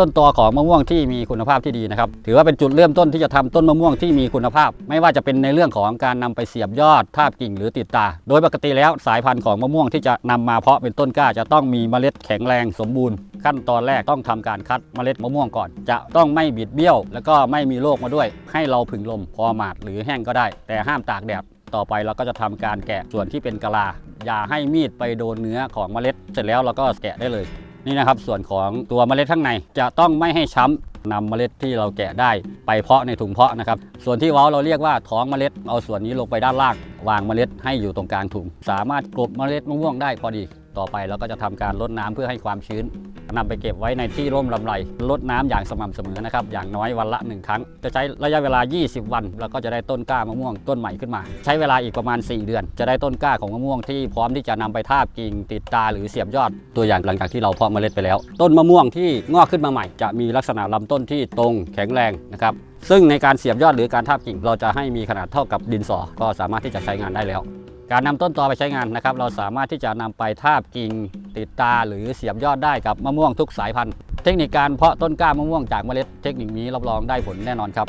ต้นตอของมะม่วงที่มีคุณภาพที่ดีนะครับ ถือว่าเป็นจุดเริ่มต้นที่จะทำต้นมะม่วงที่มีคุณภาพ ไม่ว่าจะเป็นในเรื่องของการนำไปเสียบยอดทาบกิ่งหรือติดตา โดยปกติแล้วสายพันธุ์ของมะม่วงที่จะนำมาเพาะเป็นต้นกล้าจะต้องมีเมล็ดแข็งแรงสมบูรณ์ ขั้นตอนแรกต้องทำการคัดเมล็ดมะม่วงก่อน จะต้องไม่บิดเบี้ยว แล้วก็ไม่มีโรคมาด้วย ให้เราผึ่งลมพอหมาดหรือแห้งก็ได้ แต่ห้ามตากแดดต่อไปเราก็จะทำการแกะส่วนที่เป็นกะลาอย่าให้มีดไปโดนเนื้อของเมล็ด เสร็จแล้วเราก็แกะได้เลย นี่นะครับส่วนของตัวเมล็ดข้างในจะต้องไม่ให้ช้ำนำเมล็ดที่เราแกะได้ไปเพาะในถุงเพาะนะครับ ส่วนที่ว้าเราเรียกว่าท้องเมล็ด เอาส่วนนี้ลงไปด้านล่าง วางเมล็ดให้อยู่ตรงกลางถุง สามารถกลบเมล็ดมะม่วงได้พอดี ต่อไปเราก็จะทำการรดน้ำเพื่อให้ความชื้นนำไปเก็บไว้ในที่ร่มลำไรรดน้ำอย่างสม่ำเสมอนะครับ อย่างน้อยวันละหนึ่งครั้ง จะใช้ระยะเวลา 20 วัน แล้วก็จะได้ต้นกล้ามะม่วงต้นใหม่ขึ้นมา ใช้เวลาอีกประมาณ 4 เดือน จะได้ต้นกล้าของมะม่วงที่พร้อมที่จะนำไปทาบกิ่งติดตาหรือเสียบยอด ตัวอย่างหลังจากที่เราเพาะเมล็ดไปแล้ว ต้นมะม่วงที่งอกขึ้นมาใหม่ จะมีลักษณะลำต้นที่ตรงแข็งแรงนะครับซึ่งในการเสียบยอดหรือการทาบกิ่ง เราจะให้มีขนาดเท่ากับดินสอ ก็สามารถที่จะใช้งานได้แล้ว การนำต้นตอไปใช้งานนะครับ เราสามารถที่จะนำไปทาบกิ่งติดตาหรือเสียบยอดได้กับมะม่วงทุกสายพันธุ์ เทคนิคการเพาะต้นกล้ามะม่วงจากเมล็ดเทคนิคนี้รับรองได้ผลแน่นอนครับ